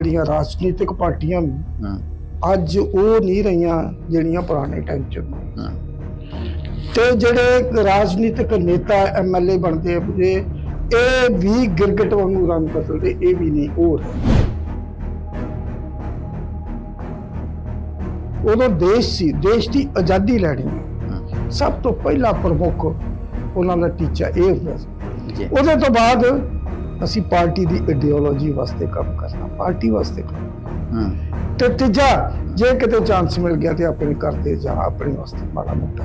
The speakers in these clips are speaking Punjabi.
ਜਿਹੜੀਆਂ ਰਾਜਨੀਤਿਕ ਪਾਰਟੀਆਂ ਨੇ, ਅੱਜ ਉਹ ਨਹੀਂ ਰਹੀਆਂ ਜਿਹੜੀਆਂ ਪੁਰਾਣੇ ਟਾਈਮ 'ਚ। ਤੇ ਜਿਹੜੇ ਰਾਜਨੀਤਿਕ ਨੇਤਾ ਐਮਐਲਏ ਬਣਦੇ ਆ ਇਹ ਇਹ ਵੀ ਗਿਰਗਟ ਵਾਂਗੂ ਰੰਗ ਬਦਲਦੇ ਇਹ ਵੀ ਨਹੀਂ ਹੋਰ ਉਦੋਂ ਦੇਸ਼ ਸੀ ਦੇਸ਼ ਦੀ ਆਜ਼ਾਦੀ ਲੈਣੀ। ਸਭ ਤੋਂ ਪਹਿਲਾ ਪ੍ਰਮੁੱਖ ਉਹਨਾਂ ਦਾ ਟੀਚਾ ਇਹ ਹੁੰਦਾ ਸੀ। ਜੀ। ਉਹਦੇ ਤੋਂ ਬਾਅਦ ਅਸੀਂ ਪਾਰਟੀ ਦੀ ਆਈਡੀਓਲੋਜੀ ਵਾਸਤੇ ਕੰਮ ਕਰਨਾ ਪਾਰਟੀ ਵਾਸਤੇ ਕੰਮ ਹਾਂ। ਤੇ ਤੀਜਾ ਜੇ ਕਿਤੇ ਚਾਂਸ ਮਿਲ ਗਿਆ ਤੇ ਆਪਣੇ ਕਰਦੇ ਜਾਂ ਆਪਣੇ ਵਾਸਤੇ ਮਾੜਾ ਮੋਟਾ।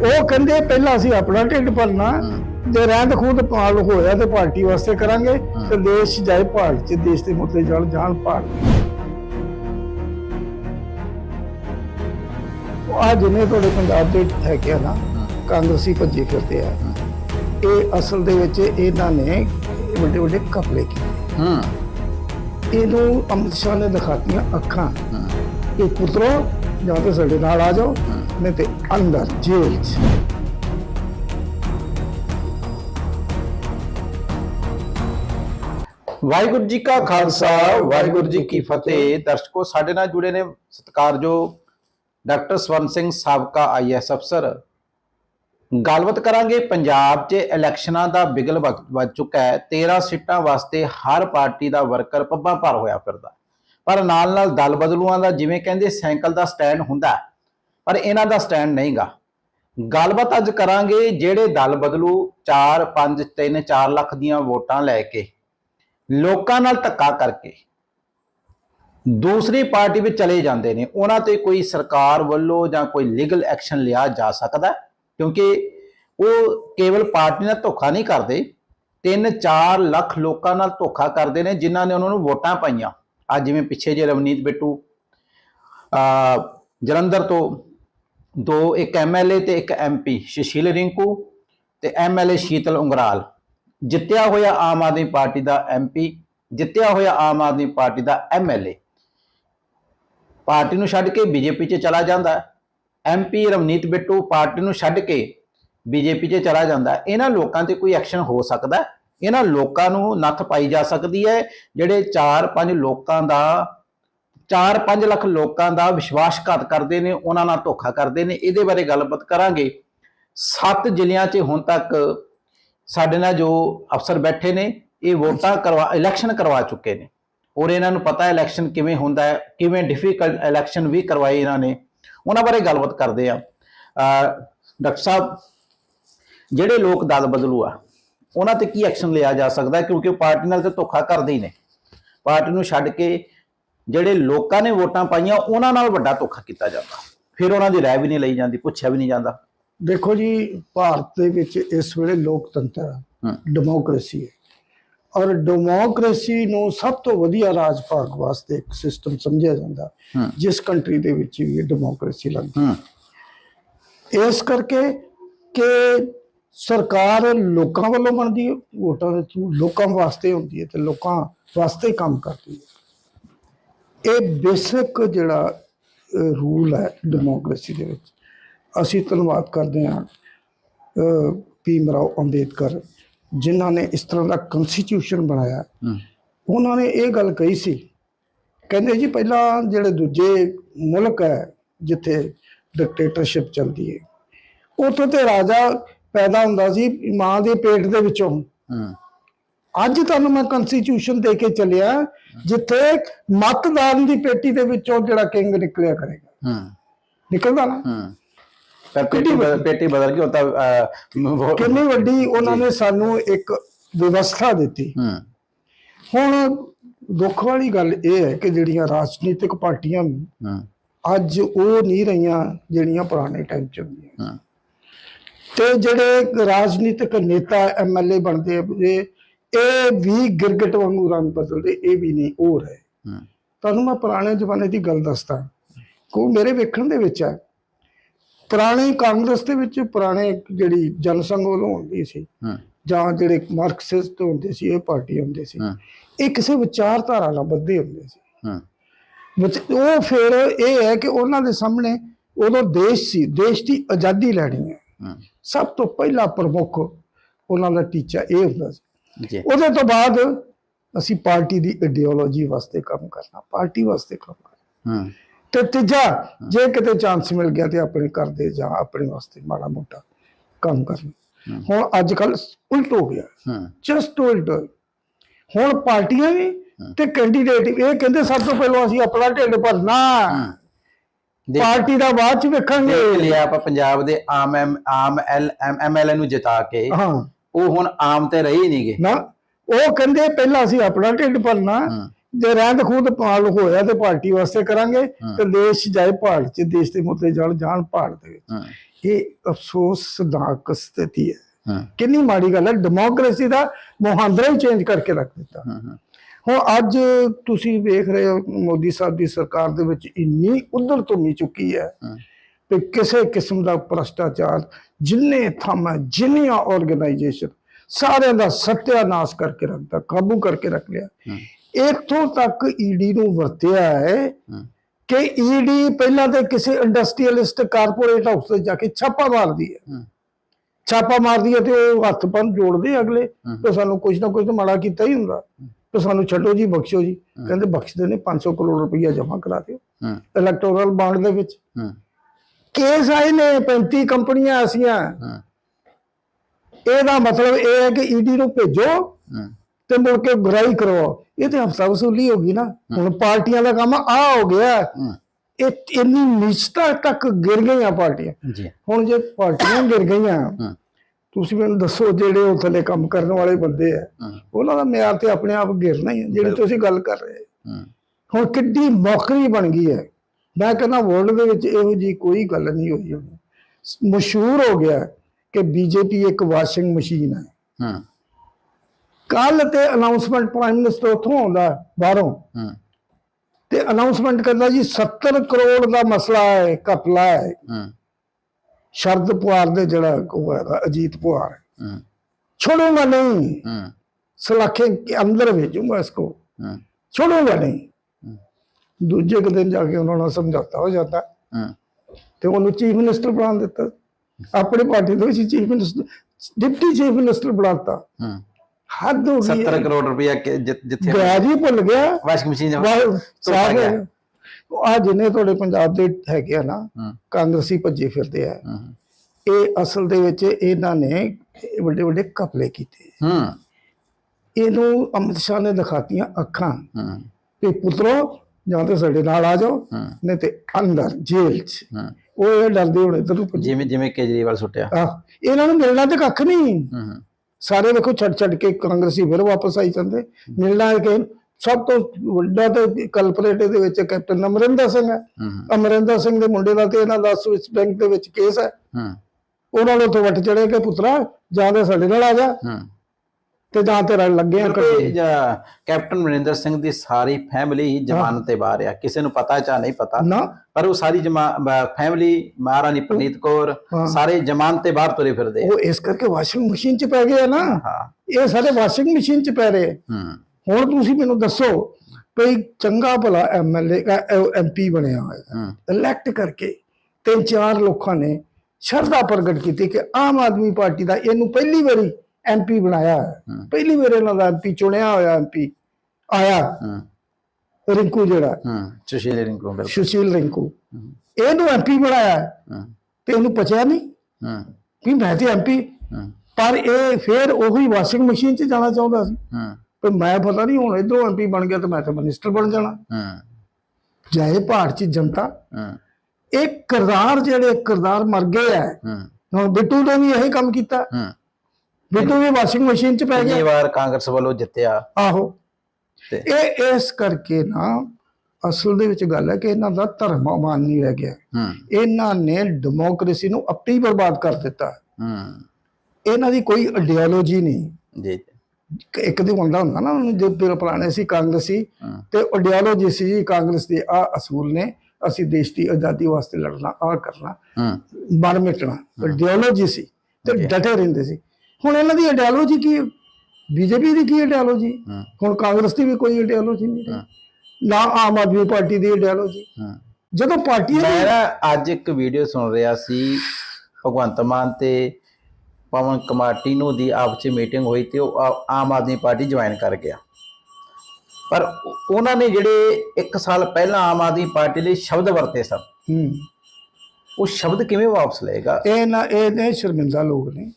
ਉਹ ਕਹਿੰਦੇ ਪਹਿਲਾਂ ਅਸੀਂ ਆਪਣਾ ਢਿੱਡ ਭਰਨਾ। ਜੇ ਰਹਿੰਦ ਖੂਦ ਪਾਲ ਹੋਇਆ ਤੇ ਪਾਰਟੀ ਵਾਸਤੇ ਕਰਾਂਗੇ। ਤੇ ਦੇਸ਼ ਜਾਏ ਪਹਾੜ ਚ ਦੇਸ਼ ਦੇ ਮੁੱਦੇ ਜਾਣ ਜਾਣ ਪਹਾੜ ਆ ਜਿੰਨੇ ਤੁਹਾਡੇ ਪੰਜਾਬ ਦੇ ਹੈਗੇ ਆ ਨਾ ਕਾਂਗਰਸੀ ਭੱਜੇ ਫਿਰਦੇ ਆ। ਇਹ ਅਸਲ ਦੇ ਵਿੱਚ ਇਹਨਾਂ ਨੇ ਵੱਡੇ ਵੱਡੇ ਕਪੜੇ ਕੀਤੇ। ਹਾਂ। ਇਹਨੂੰ ਅਮਿਤ ਸ਼ਾਹ ਨੇ ਦਿਖਾਤੀਆਂ ਅੱਖਾਂ। ਹਾਂ। ਇਹ ਪੁੱਤਰੋ ਜਾਂ ਤੇ ਸਾਡੇ ਨਾਲ ਆ ਜਾਓ ਨਹੀਂ ਤੇ ਅੰਦਰ ਜੇਲ੍ਹ 'ਚ। ਵਾਹਿਗੁਰੂ ਜੀ ਕਾ ਖਾਲਸਾ ਵਾਹਿਗੁਰੂ ਜੀ ਕੀ ਫਤਿਹ। ਦਰਸ਼ਕੋ ਸਾਡੇ ਨਾਲ ਜੁੜੇ ਨੇ ਸਤਿਕਾਰਯੋਗ ਡਾਕਟਰ ਸਵਰਨ ਸਿੰਘ ਸਾਬਕਾ ਆਈਐਸ ਅਫਸਰ। ਗੱਲਬਾਤ ਕਰਾਂਗੇ। ਪੰਜਾਬ 'ਚ ਇਲੈਕਸ਼ਨਾਂ ਦਾ ਬਿਗਲ ਵਗ- ਵੱਜ ਚੁੱਕਾ ਹੈ। 13 ਸੀਟਾਂ ਵਾਸਤੇ ਹਰ ਪਾਰਟੀ ਦਾ ਵਰਕਰ ਪੱਬਾਂ ਭਰ ਹੋਇਆ ਫਿਰਦਾ। ਪਰ ਨਾਲ ਨਾਲ ਦਲ ਬਦਲੂਆਂ ਦਾ ਜਿਵੇਂ ਕਹਿੰਦੇ ਸਾਈਕਲ ਦਾ ਸਟੈਂਡ ਹੁੰਦਾ ਪਰ ਇਹਨਾਂ ਦਾ ਸਟੈਂਡ ਨਹੀਂਗਾ। ਗੱਲਬਾਤ ਅੱਜ ਕਰਾਂਗੇ ਜਿਹੜੇ ਦਲ ਬਦਲੂ 4 5 3 4 ਲੱਖ ਦੀਆਂ ਵੋਟਾਂ ਲੈ ਕੇ। ਲੋਕਾਂ ਨਾਲ ਧੱਕਾ ਕਰਕੇ। ਦੂਸਰੀ ਪਾਰਟੀ ਵਿੱਚ ਚਲੇ ਜਾਂਦੇ ਨੇ। ਉਹਨਾਂ ਤੇ ਕੋਈ ਸਰਕਾਰ ਵੱਲੋਂ ਜਾਂ ਕੋਈ ਲੀਗਲ ਐਕਸ਼ਨ ਲਿਆ ਜਾ ਸਕਦਾ ਹੈ, ਕਿਉਂਕਿ ਉਹ ਕੇਵਲ ਪਾਰਟੀ ਨਾਲ ਧੋਖਾ ਨਹੀਂ ਕਰਦੇ 3-4 ਲੱਖ ਲੋਕਾਂ ਨਾਲ ਧੋਖਾ ਕਰਦੇ ਨੇ, ਜਿਨ੍ਹਾਂ ਨੇ ਉਹਨਾਂ ਨੂੰ ਵੋਟਾਂ ਪਾਈਆਂ। ਅੱਜ ਜਿਵੇਂ ਪਿੱਛੇ ਜੇ ਰਵਨੀਤ ਬਿੱਟੂ ਆ ਜਲੰਧਰ ਤੋਂ ਦੋ, ਇੱਕ ਐਮਐਲਏ ਤੇ ਇੱਕ ਐਮਪੀ ਸੁਸ਼ੀਲ ਰਿੰਕੂ ਤੇ ਐਮਐਲਏ ਸ਼ੀਤਲ ਉਂਗਰਾਲ। ਜਿੱਤਿਆ ਹੋਇਆ ਆਮ ਆਦਮੀ ਪਾਰਟੀ ਦਾ ਐਮਪੀ ਜਿੱਤਿਆ ਹੋਇਆ ਆਮ ਆਦਮੀ ਪਾਰਟੀ ਦਾ ਐਮਐਲਏ ਪਾਰਟੀ ਨੂੰ ਛੱਡ ਕੇ ਬੀਜੇਪੀ 'ਚ ਚਲਾ ਜਾਂਦਾ। ਹੈ ਐਮਪੀ ਰਵਨੀਤ ਬਿੱਟੂ ਪਾਰਟੀ ਨੂੰ ਛੱਡ ਕੇ ਬੀਜੇਪੀ 'ਚ ਚਲਾ ਜਾਂਦਾ ਇਹਨਾਂ ਲੋਕਾਂ ਤੇ ਕੋਈ ਐਕਸ਼ਨ ਹੋ ਸਕਦਾ ਇਹਨਾਂ ਲੋਕਾਂ ਨੂੰ ਨੱਥ ਪਾਈ ਜਾ ਸਕਦੀ ਹੈ। ਜਿਹੜੇ 4-5 ਲੋਕਾਂ ਦਾ 4-5 ਲੱਖ ਲੋਕਾਂ ਦਾ ਵਿਸ਼ਵਾਸਘਾਤ ਕਰਦੇ ਨੇ, ਉਹਨਾਂ ਨਾਲ ਧੋਖਾ ਕਰਦੇ ਨੇ। ਇਹਦੇ ਬਾਰੇ ਗੱਲਬਾਤ ਕਰਾਂਗੇ। ਸੱਤ ਜ਼ਿਲ੍ਹਿਆਂ 'ਚ ਹੁਣ ਤੱਕ ਸਾਡੇ ਨਾਲ ਜੋ ਅਫਸਰ ਬੈਠੇ ਨੇ, ਇਹ ਵੋਟਾਂ ਕਰਵਾ ਇਲੈਕਸ਼ਨ ਕਰਵਾ ਚੁੱਕੇ ਨੇ। ਔਰ ਇਹਨਾਂ ਨੂੰ ਪਤਾ ਇਲੈਕਸ਼ਨ ਕਿਵੇਂ ਹੁੰਦਾ ਹੈ, ਕਿਵੇਂ ਡਿਫਿਕਲਟ ਇਲੈਕਸ਼ਨ ਵੀ ਕਰਵਾਏ ਇਹਨਾਂ ਨੇ। ਉਹਨਾਂ ਬਾਰੇ ਗੱਲਬਾਤ ਕਰਦੇ ਆ ਡਾਕਟਰ ਸਾਹਿਬ ਜਿਹੜੇ ਲੋਕ ਦਲ ਬਦਲੂ ਆ ਉਹਨਾਂ ਤੇ ਕੀ ਐਕਸ਼ਨ ਲਿਆ ਜਾ ਸਕਦਾ? ਕਿਉਂਕਿ ਉਹ ਪਾਰਟੀ ਨਾਲ ਤੇ ਧੋਖਾ ਕਰਦੇ ਹੀ ਨੇ। ਪਾਰਟੀ ਨੂੰ ਛੱਡ ਕੇ ਜਿਹੜੇ ਲੋਕਾਂ ਨੇ ਵੋਟਾਂ ਪਾਈਆਂ ਉਹਨਾਂ ਨਾਲ ਵੱਡਾ ਧੋਖਾ ਕੀਤਾ ਜਾਂਦਾ। ਫਿਰ ਉਹਨਾਂ ਦੀ ਰਾਏ ਵੀ ਨਹੀਂ ਲਈ ਜਾਂਦੀ ਪੁੱਛਿਆ ਵੀ ਨਹੀਂ ਜਾਂਦਾ। ਦੇਖੋ ਜੀ ਭਾਰਤ ਦੇ ਵਿੱਚ ਇਸ ਵੇਲੇ ਲੋਕਤੰਤਰ ਡੈਮੋਕ੍ਰੇਸੀ ਹੈ। ਔਰ ਡੈਮੋਕ੍ਰੇਸੀ ਨੂੰ ਸਭ ਤੋਂ ਵਧੀਆ ਰਾਜ ਭਾਗ ਵਾਸਤੇ ਇੱਕ ਸਿਸਟਮ ਸਮਝਿਆ ਜਾਂਦਾ ਜਿਸ ਕੰਟਰੀ ਦੇ ਵਿੱਚ ਵੀ ਡੈਮੋਕ੍ਰੇਸੀ ਲੱਗਦੀ ਇਸ ਕਰਕੇ ਕਿ ਸਰਕਾਰ ਲੋਕਾਂ ਵੱਲੋਂ ਬਣਦੀ ਹੈ ਵੋਟਾਂ ਦੇ ਥਰੂ ਲੋਕਾਂ ਵਾਸਤੇ ਹੁੰਦੀ ਹੈ ਤੇ ਲੋਕਾਂ ਵਾਸਤੇ ਕੰਮ ਕਰਦੀ ਹੈ। ਇਹ ਬੇਸਿਕ ਜਿਹੜਾ ਰੂਲ ਹੈ ਡੈਮੋਕ੍ਰੇਸੀ ਦੇ ਵਿੱਚ। ਅਸੀਂ ਧੰਨਵਾਦ ਕਰਦੇ ਹਾਂ ਭੀਮ ਰਾਓ ਅੰਬੇਦਕਰ ਜਿਨ੍ਹਾਂ ਨੇ ਇਸ ਤਰ੍ਹਾਂ ਦਾ ਕਨਸਟੀਟਿਊਸ਼ਨ ਬਣਾਇਆ। ਉਹਨਾਂ ਨੇ ਇਹ ਗੱਲ ਕਹੀ ਸੀ। ਕਹਿੰਦੇ ਜੀ ਪਹਿਲਾਂ ਜਿਹੜੇ ਦੂਜੇ ਮੁਲਕ ਹੈ ਜਿੱਥੇ ਡਿਕਟੇਟਰਸ਼ਿਪ ਚੱਲਦੀ ਹੈ ਉੱਥੋਂ ਤੇ ਰਾਜਾ ਪੈਦਾ ਹੁੰਦਾ ਸੀ ਮਾਂ ਦੇ ਪੇਟ ਦੇ ਵਿੱਚੋਂ। ਅੱਜ ਤੁਹਾਨੂੰ ਮੈਂ ਕਨਸਟੀਟਿਊਸ਼ਨ ਦੇ ਕੇ ਚੱਲਿਆ ਜਿੱਥੇ ਮਤਦਾਨ ਦੀ ਪੇਟੀ ਦੇ ਵਿੱਚੋਂ ਜਿਹੜਾ ਕਿੰਗ ਨਿਕਲਿਆ ਕਰੇਗਾ। ਨਿਕਲਦਾ ਨਾ? ਪਰ ਪੇਟੀ ਬਦਲ ਪੇਟੀ ਬਦਲ ਗਈ ਹੁੰਦਾ ਅਹ, ਕਿੰਨੀ ਵੱਡੀ ਉਹਨਾਂ ਨੇ ਸਾਨੂੰ ਇੱਕ ਵਿਵਸਥਾ ਦਿੱਤੀ। ਹੁਣ ਦੁੱਖ ਵਾਲੀ ਗੱਲ ਇਹ ਹੈ ਕਿ ਜਿਹੜੀਆਂ ਰਾਜਨੀਤਿਕ ਪਾਰਟੀਆਂ ਹਮ, ਅੱਜ ਉਹ ਨਹੀਂ ਰਹੀਆਂ ਜਿਹੜੀਆਂ ਪੁਰਾਣੇ ਟਾਈਮ ਚ ਹੁੰਦੀਆਂ। ਤੇ ਜਿਹੜੇ ਰਾਜਨੀਤਿਕ ਨੇਤਾ ਐਮਐਲਏ ਬਣਦੇ ਆ ਇਹ ਇਹ ਵੀ ਗਿਰਗਟ ਵਾਂਗੂ ਰੰਗ ਬਦਲਦੇ ਇਹ ਵੀ ਨਹੀਂ ਹੋ ਰਹੇ। ਤੁਹਾਨੂੰ ਮੈਂ ਪੁਰਾਣੇ ਜ਼ਮਾਨੇ ਦੀ ਗੱਲ ਦੱਸਦਾ। ਕੋ ਮੇਰੇ ਵੇਖਣ ਦੇ ਵਿੱਚ ਹੈ ਪੁਰਾਣੇ ਕਾਂਗਰਸ ਦੇ ਵਿੱਚ ਪੁਰਾਣੇ ਜਿਹੜੀ ਜਨਸੰਘ ਵੱਲੋਂ ਹੁੰਦੀ ਸੀ ਜਾਂ ਜਿਹੜੇ ਮਾਰਕਸਿਸਟ ਹੁੰਦੇ ਸੀ ਇਹ ਪਾਰਟੀ ਹੁੰਦੇ ਸੀ ਇਹ ਕਿਸੇ ਵਿਚਾਰਧਾਰਾ ਨਾਲ ਬੱਧੇ ਹੁੰਦੇ ਸੀ। ਉਹ ਫਿਰ ਇਹ ਹੈ ਕਿ ਉਹਨਾਂ ਦੇ ਸਾਹਮਣੇ ਉਦੋਂ ਦੇਸ਼ ਸੀ ਦੇਸ਼ ਦੀ ਆਜ਼ਾਦੀ ਲੈਣੀ ਹੈ। ਸਭ ਤੋਂ ਪਹਿਲਾ ਪ੍ਰਮੁੱਖ ਉਹਨਾਂ ਦਾ ਟੀਚਾ ਇਹ ਹੁੰਦਾ ਸੀ। ਉਹਦੇ ਤੋਂ ਬਾਅਦ ਅਸੀਂ ਪਾਰਟੀ ਦੀ ਆਈਡੀਓਲੋਜੀ ਵਾਸਤੇ ਕੰਮ ਕਰਨਾ ਪਾਰਟੀ ਵਾਸਤੇ ਕੰਮ ਕਰਨਾ। ਤੇ ਤੀਜਾ ਜੇ ਕਿਤੇ ਚਾਂਸ ਮਿਲ ਗਿਆ ਤੇ ਆਪਣੇ ਕਰਦੇ ਜਾਂ ਆਪਣੇ ਵਾਸਤੇ ਮਾੜਾ ਮੋਟਾ ਕੰਮ ਕਰਨਾ। ਹੁਣ ਅੱਜ ਕੱਲ ਉਲਟ ਹੋ ਗਿਆ। ਜਸਟ ਉਲਟ। ਹੁਣ ਪਾਰਟੀਆਂ ਵੀ ਤੇ ਕੈਂਡੀਡੇਟ ਇਹ ਕਹਿੰਦੇ ਸਭ ਤੋਂ ਪਹਿਲਾਂ ਅਸੀਂ ਆਪਣਾ ਢਿੱਡ ਭਰਨਾ। ਪਾਰਟੀ ਦਾ ਬਾਅਦ ਚ ਵੇਖਾਂਗੇ। ਲਿਆ ਆਪਾਂ ਪੰਜਾਬ ਦੇ ਆਮ ਐਮ ਆਮ ਐਲ ਐਮਐਲਏ ਨੂੰ ਜਿਤਾ ਕੇ। ਹਾਂ। ਉਹ ਹੁਣ ਆਮ ਤੇ ਰਹੀ ਨਹੀਂਗੇ ਨਾ ਉਹ ਕਹਿੰਦੇ ਪਹਿਲਾਂ ਅਸੀਂ ਆਪਣਾ ਢਿੱਡ ਭਰਨਾ। ਜੇ ਰਹਿੰਦ ਖੂਦ ਪਾਲ ਹੋਇਆ ਤੇ ਪਾਰਟੀ ਵਾਸਤੇ ਕਰਾਂਗੇ ਤੇ ਦੇਸ਼ ਜਾਏ ਪਹਾੜ ਚ ਦੇਸ਼ ਦੇ ਮੁੱਦੇ ਜਾਣ ਜਾਣ ਪਹਾੜ ਦੇ ਵਿੱਚ। ਇਹ ਅਫਸੋਸਨਾਕ ਸਥਿਤੀ ਹੈ। ਕਿੰਨੀ ਮਾੜੀ ਗੱਲ ਹੈ ਡੈਮੋਕ੍ਰੇਸੀ ਦਾ ਮੁਹਾਂਦਰਾ ਹੀ ਚੇਂਜ ਕਰਕੇ ਰੱਖ ਦਿੱਤਾ। ਹੁਣ ਅੱਜ ਤੁਸੀਂ ਵੇਖ ਰਹੇ ਹੋ ਮੋਦੀ ਸਾਹਿਬ ਦੀ ਸਰਕਾਰ ਦੇ ਵਿੱਚ ਇੰਨੀ ਉਧਰ ਧੁੰਮੀ ਚੁੱਕੀ ਹੈ ਕਿ ਕਿਸੇ ਕਿਸਮ ਦਾ ਭ੍ਰਸ਼ਟਾਚਾਰ ਜਿੰਨੇ ਥਾਂ ਜਿੰਨੀਆਂ ਆਰਗੇਨਾਈਜੇਸ਼ਨ ਸਾਰਿਆਂ ਦਾ ਸੱਤਿਆਨਾਸ਼ ਕਰਕੇ ਰੱਖਦਾ ਕਾਬੂ ਕਰਕੇ ਰੱਖ ਲਿਆ। ਇੱਥੋਂ ਤੱਕ ਈਡੀ ਨੂੰ ਵਰਤਿਆ ਹੈ ਕਿ ਈਡੀ ਪਹਿਲਾਂ ਤੇ ਕਿਸੇ ਇੰਡਸਟਰੀਅਲਿਸਟ ਕਾਰਪੋਰੇਟ ਹਾਊਸ ਤੇ ਜਾ ਕੇ ਛਾਪਾ ਮਾਰਦੀ ਹੈ। ਛਾਪਾ ਮਾਰਦੀ ਹੈ ਤੇ ਉਹ ਹੱਥ ਪੰਨ ਜੋੜਦੇ ਅਗਲੇ ਤੇ ਸਾਨੂੰ ਕੁਝ ਨਾ ਕੁਝ ਤਾਂ ਮਾੜਾ ਕੀਤਾ ਹੀ ਹੁੰਦਾ। ਤੇ ਸਾਨੂੰ ਛੱਡੋ ਜੀ ਬਖਸ਼ੋ ਜੀ। ਕਹਿੰਦੇ ਬਖਸ਼ਦੇ ਨੇ 500 ਕਰੋੜ ਰੁਪਈਆ ਜਮ੍ਹਾਂ ਕਰਾ ਦਿਓ। ਇਲੈਕਟੋਰਲ ਬਾਂਡ ਦੇ ਵਿੱਚ। ਕੇਸ ਆਏ ਨੇ 35 ਕੰਪਨੀਆਂ ਐਸੀਆਂ। ਇਹਦਾ ਮਤਲਬ ਇਹ ਹੈ ਕਿ ਈਡੀ ਨੂੰ ਭੇਜੋ। ਤੇ ਮੁੜ ਕੇ ਗ੍ਰਾਈ ਕਰਵਾਓ ਇਹ ਤੇ ਹਫਤਾ ਵਸੂਲੀ ਹੋ ਗਈ ਨਾ। ਹੁਣ ਪਾਰਟੀਆਂ ਦਾ ਕੰਮ ਆ ਹੋ ਗਿਆ। ਇਹ ਇੰਨੀ ਨੀਚਤਾ ਤੱਕ ਗਿਰ ਗਈਆਂ ਪਾਰਟੀਆਂ। ਹੁਣ ਜੇ ਪਾਰਟੀਆਂ ਗਿਰ ਗਈਆਂ ਤੁਸੀਂ ਮੈਨੂੰ ਦੱਸੋ ਜਿਹੜੇ ਉਹ ਥੱਲੇ ਕੰਮ ਕਰਨ ਵਾਲੇ ਬੰਦੇ ਆ। ਉਹਨਾਂ ਦਾ ਮਿਆਰ ਤੇ ਆਪਣੇ ਆਪ ਗਿਰਨਾ ਹੀ ਹੈ ਜਿਹੜੀ ਤੁਸੀਂ ਗੱਲ ਕਰ ਰਹੇ ਹੁਣ ਕਿੱਡੀ ਮੌਕਰੀ ਬਣ ਗਈ ਹੈ। ਮੈਂ ਕਹਿੰਦਾ ਵਰਲਡ ਦੇ ਵਿੱਚ ਇਹੋ ਜੀ ਕੋਈ ਗੱਲ ਨਹੀਂ ਹੋਈ ਮਸ਼ਹੂਰ ਹੋ ਗਿਆ ਕਿ ਬੀਜੇਪੀ ਇੱਕ ਵਾਸ਼ਿੰਗ ਮਸ਼ੀਨ ਹੈ। ਹੂੰ। ਕੱਲ ਤੇ ਅਨਾਉਂਸਮੈਂਟ ਪ੍ਰਾਈਮ ਮਿਨਿਸਟਰ ਉਥੋਂ ਆਉਂਦਾ ਬਾਹਰੋਂ। ਤੇ ਅਨਾਉਂਸਮੈਂਟ ਕਰਦਾ ਜੀ 70 ਕਰੋੜ ਦਾ ਮਸਲਾ ਹੈ ਘਪਲਾ ਹੈ। ਸ਼ਰਦ ਪੁਆਰ ਦੇ ਜਿਹੜਾ ਉਹ ਹੈਗਾ ਅਜੀਤ ਪੁਆਰ ਛੋੜੂਗਾ ਨਹੀਂ। ਸਲਾਖੇ ਕੇ ਅੰਦਰ ਵੇਚੂਗਾ ਇਸਕੋ। ਹਾਂ। ਛੋੜੂਗਾ ਨਹੀਂ। ਦੂਜੇ ਦਿਨ ਜਾ ਕੇ ਉਹਨਾਂ ਨਾਲ ਸਮਝੌਤਾ ਹੋ ਜਾਂਦਾ। ਹਾਂ। ਤੇ ਉਹਨੂੰ ਚੀਫ ਮਿਨਿਸਟਰ ਬਣਾ ਦਿੱਤਾ। ਆਪਣੀ ਪਾਰਟੀ ਦੇ ਵਿੱਚ chief minister deputy chief minister ਬਣਾਤਾ ਹਾਂ। ਹੱਦ ਹੋ ਗਈ 70 ਕਰੋੜ ਰੁਪਇਆ ਜਿੱਥੇ ਵਿਆਜ ਹੀ ਭੁੱਲ ਗਿਆ। ਵਾਸ਼ਿੰਗ ਮਸ਼ੀਨ ਗਿਆ। ਆ ਜਿੰਨੇ ਤੁਹਾਡੇ ਪੰਜਾਬ ਦੇ ਹੈਗੇ ਆ ਨਾ ਕਾਂਗਰਸੀ ਭੱਜੇ ਫਿਰਦੇ ਆ। ਇਹ ਅਸਲ ਦੇ ਵਿੱਚ ਇਹਨਾਂ ਨੇ ਵੱਡੇ ਵੱਡੇ ਕਪਲੇ ਕੀਤੇ। ਹੂੰ। ਇਹਨੂੰ ਅਮਿਤ ਸ਼ਾਹ ਨੇ ਦਿਖਾਤੀਆਂ ਅੱਖਾਂ। ਹੂੰ। ਕਿ ਪੁੱਤਰੋ ਜਾਂ ਤੇ ਸਾਡੇ ਨਾਲ ਆ ਜਾਓ ਨਹੀਂ ਤੇ ਅੰਦਰ ਜੇਲ੍ਹ 'ਚ। ਉਹ ਇਹ ਡਰਦੇ ਹੁਣ ਇੱਧਰ ਨੂੰ ਜਿਵੇਂ ਜਿਵੇਂ ਕੇਜਰੀਵਾਲ ਸੁੱਟਿਆ। ਆ ਇਹਨਾਂ ਨੂੰ ਮਿਲਣਾ ਤੇ ਕੱਖ ਨਹੀਂ। ਹੂੰ। ਸਾਰੇ ਵੇਖੋ ਛੱਡ ਛੱਡ ਕੇ ਕਾਂਗਰਸੀ ਫਿਰ ਵਾਪਸ ਆਈ ਜਾਂਦੇ। ਮਿਲਣਾ ਕਿ ਸਭ ਤੋਂ ਵੱਡਾ ਤੇ ਕਲਪਰੇਟ ਦੇ ਵਿੱਚ ਕੈਪਟਨ ਅਮਰਿੰਦਰ ਸਿੰਘ ਹੈ। ਅਮਰਿੰਦਰ ਸਿੰਘ ਦੇ ਮੁੰਡੇ ਦਾ ਤੇ ਇਹਨਾਂ ਦਾ ਸਵਿਸ ਬੈਂਕ ਦੇ ਵਿੱਚ ਕੇਸ ਹੈ। ਹੂੰ। ਉਹਨਾਂ ਨੂੰ ਤੋਂ ਵੱਟ ਚੜੇ ਕਿ ਪੁੱਤਰਾ ਜਾਂ ਤੇ ਸਾਡੇ ਨਾਲ ਆ ਜਾ। ਹੂੰ। ਤੇ ਜਾਂ ਤੇਰਾ ਲੱਗੇ ਆ ਕਿਉਂਕਿ ਕੈਪਟਨ ਮਨਿੰਦਰ ਸਿੰਘ ਦੀ ਸਾਰੀ ਫੈਮਿਲੀ ਜ਼ਮਾਨਤ ਤੇ ਬਾਹਰ ਆ। ਕਿਸੇ ਨੂੰ ਪਤਾ ਚਾ ਨਹੀਂ ਪਤਾ ਪਰ ਉਹ ਸਾਰੀ ਫੈਮਿਲੀ ਮਹਾਰਾਣੀ ਪ੍ਰਨੀਤ ਕੌਰ। ਸਾਰੇ ਜ਼ਮਾਨਤ ਤੇ ਬਾਹਰ ਤੁਰੇ ਫਿਰਦੇ ਉਹ ਇਸ ਕਰਕੇ ਵਾਸ਼ਿੰਗ ਮਸ਼ੀਨ 'ਚ ਪੈ ਗਏ ਆ ਨਾ। ਇਹ ਸਾਰੇ ਵਾਸ਼ਿੰਗ ਮਸ਼ੀਨ 'ਚ ਪੈ ਰਹੇ। ਹੁਣ ਤੁਸੀਂ ਮੈਨੂੰ ਦੱਸੋ ਕੋਈ ਚੰਗਾ ਭਲਾ ਐਮਐਲਏ ਐਮਪੀ ਬਣਿਆ ਹੋਇਆ। ਇਲੈਕਟ ਕਰਕੇ ਤਿੰਨ ਚਾਰ ਲੋਕਾਂ ਨੇ ਸ਼ਰਧਾ ਪ੍ਰਗਟ ਕੀਤੀ ਕਿ ਆਮ ਆਦਮੀ ਪਾਰਟੀ ਦਾ ਇਹਨੂੰ ਪਹਿਲੀ ਵਾਰੀ ਐਮਪੀ ਬਣਾਇਆ ਹੈ। ਪਹਿਲੀ ਵਾਰ ਇਹਨਾਂ ਦਾ ਐਮਪੀ ਚੁਣਿਆ ਹੋਇਆ ਐਮਪੀ ਆਇਆ। ਹੂੰ। ਰਿੰਕੂ ਜਿਹੜਾ। ਹੂੰ ਸੁਸ਼ੀਲ ਰਿੰਕੂ ਬਿਲਕੁਲ। ਸੁਸ਼ੀਲ ਰਿੰਕੂ। ਇਹਨੂੰ ਐਮਪੀ ਬਣਾਇਆ। ਹੈ, ਹੂੰ ਤੇ ਇਹਨੂੰ ਪਚਿਆ ਨਹੀਂ। ਹੂੰ। ਕਿ ਮੈਂ ਤੇ ਐਮਪੀ ਹੂੰ। ਪਰ ਇਹ ਫਿਰ ਉਹੀ ਵਾਸ਼ਿੰਗ ਮਸ਼ੀਨ 'ਚ ਜਾਣਾ ਚਾਹੁੰਦਾ ਸੀ। ਹੂੰ। ਪਰ ਮੈਂ ਪਤਾ ਨਹੀਂ ਹੁਣ ਇਧਰੋਂ ਐਮਪੀ ਬਣ ਗਿਆ ਤੇ ਮੈਂ ਤਾਂ ਮਿਨਿਸਟਰ ਬਣ ਜਾਣਾ। ਹੂੰ। ਜਾਏ ਪਹਾੜ 'ਚ ਜਨਤਾ। ਹੂੰ। ਇਹ ਕਿਰਦਾਰ ਜਿਹੜੇ ਕਿਰਦਾਰ ਮਰ ਗਏ ਆ। ਹੂੰ। ਹੁਣ ਬਿੱਟੂ ਨੇ ਵੀ ਇਹੀ ਕੰਮ ਕੀਤਾ। ਹੂੰ। ਬਿੱਟੂ ਵੀ ਵਾਸ਼ਿੰਗ ਮਸ਼ੀਨ 'ਚ ਪੈ ਗਿਆ। ਵਾਰ ਕਾਂਗਰਸ ਵੱਲੋਂ ਜਿੱਤਿਆ। ਆਹੋ। ਤੇ ਇਹ ਇਸ ਕਰਕੇ ਨਾ ਅਸਲ ਦੇ ਵਿੱਚ ਗੱਲ ਹੈ ਕਿ ਇਹਨਾਂ ਦਾ ਧਰਮ ਅਮਾਨ ਨਹੀਂ ਰਹਿ ਗਿਆ। ਇਹਨਾਂ ਨੇ ਡੈਮੋਕ੍ਰੇਸੀ ਨੂੰ ਆਪੇ ਹੀ ਬਰਬਾਦ ਕਰ ਦਿੱਤਾ। ਇਹਨਾਂ ਦੀ ਕੋਈ ਆਈਡੀਓਲੋਜੀ ਨਹੀਂ। ਜੀ। ਇੱਕ ਦੇ ਹੁੰਦਾ ਹੁੰਦਾ ਨਾ ਉਹਨੂੰ ਜੇ ਪੁਰਾਣੇ ਸੀ ਕਾਂਗਰਸੀ ਤੇ ਆਈਡੀਓਲੋਜੀ ਸੀ ਕਾਂਗਰਸ ਦੇ ਆ ਅਸੂਲ ਨੇ ਅਸੀਂ ਦੇਸ਼ ਦੀ ਆਜ਼ਾਦੀ ਵਾਸਤੇ ਲੜਨਾ ਆ ਕਰਨਾ ਹੂੰ। ਮਰ ਮਿਟਣਾ। ਆਈਡੀਓਲੋਜੀ ਸੀ ਤੇ. ਡਟੇ ਰਹਿੰਦੇ ਸੀ। ਹੁਣ ਇਹਨਾਂ ਦੀ ਆਈਡੀਓਲੋਜੀ ਕੀ ਬੀਜੇਪੀ ਦੀ ਕੀ ਆਈਡੀਓਲੋਜੀ ਹੁਣ ਕਾਂਗਰਸ ਦੀ ਵੀ ਕੋਈ ਆਈਡੀਓਲੋਜੀ ਨਹੀਂ ਰਹੀ। ਨਾ ਆਮ ਆਦਮੀ ਪਾਰਟੀ ਦੀ ਆਈਡੀਓਲੋਜੀ ਜਦੋਂ ਪਾਰਟੀਆਂ ਮੈਂ ਦੀ ਨਾ ਅੱਜ ਇੱਕ ਵੀਡੀਓ ਸੁਣ ਰਿਹਾ ਸੀ ਭਗਵੰਤ ਮਾਨ ਤੇ ਪਵਨ ਕਮਾਟੀ ਨੂੰ ਦੀ ਆਪਸ ਚ ਮੀਟਿੰਗ ਹੋਈ ਤੇ ਉਹ ਆਮ ਆਦਮੀ ਪਾਰਟੀ ਜੁਆਇਨ ਕਰ ਗਿਆ। ਪਰ ਉਹ- ਉਹਨਾਂ ਨੇ ਜਿਹੜੇ 1 ਸਾਲ ਪਹਿਲਾਂ ਆਮ ਆਦਮੀ ਪਾਰਟੀ ਲਈ ਸ਼ਬਦ ਵਰਤੇ ਸਨ ਉਹ ਸ਼ਬਦ ਕਿਵੇਂ ਵਾਪਸ ਲਏਗਾ? ਇਹ ਨਾ ਇਹ ਨੇ ਸ਼ਰਮਿੰਦਾ ਲੋਕ ਨੇ।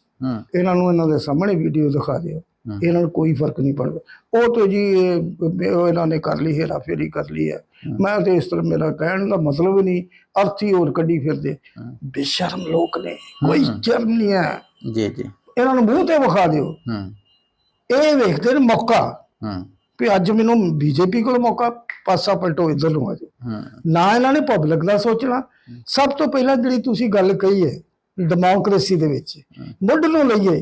ਇਹਨਾਂ ਨੂੰ ਇਹਨਾਂ ਦੇ ਸਾਹਮਣੇ ਵੀਡੀਓ ਦਿਖਾ ਦਿਓ। ਇਹਨਾਂ ਨੂੰ ਕੋਈ ਫ਼ਰਕ ਨਹੀਂ ਪੜਦਾ। ਉਹ ਤਾਂ ਜੀ ਇਹਨਾਂ ਨੇ ਕਰ ਲਈ ਹੇਰਾ ਫੇਰੀ ਕਰ ਲਈ ਹੈ। ਮੈਂ ਤੇ ਇਸ ਤਰ੍ਹਾਂ ਮੇਰਾ ਕਹਿਣ ਦਾ ਮਤਲਬ ਹੀ ਨਹੀਂ ਅਰਥ ਹੋਰ ਕੱਢੀ ਫਿਰਦੇ। ਬੇਸ਼ਰਮ ਲੋਕ ਨੇ ਕੋਈ ਸ਼ਰਮ ਨਹੀਂ ਹੈ। ਜੀ ਜੀ। ਇਹਨਾਂ ਨੂੰ ਮੂੰਹ ਤੇ ਵਿਖਾ ਦਿਓ। ਹੂੰ। ਇਹ ਵੇਖਦੇ ਨੇ ਮੌਕਾ। ਹੂੰ। ਵੀ ਅੱਜ ਮੈਨੂੰ ਬੀਜੇਪੀ ਕੋਲ ਮੌਕਾ ਪਾਸਾ ਪਲਟੋ ਇੱਧਰ ਨੂੰ ਆ ਜਾਓ। ਨਾ ਇਹਨਾਂ ਨੇ ਪਬਲਿਕ ਦਾ ਸੋਚਣਾ। ਸਭ ਤੋਂ ਪਹਿਲਾਂ ਜਿਹੜੀ ਤੁਸੀਂ ਗੱਲ ਕਹੀ ਹੈ ਡੈਮੋਕ੍ਰੇਸੀ ਦੇ ਵਿੱਚ। ਮੁੱਢ ਨੂੰ ਲਈਏ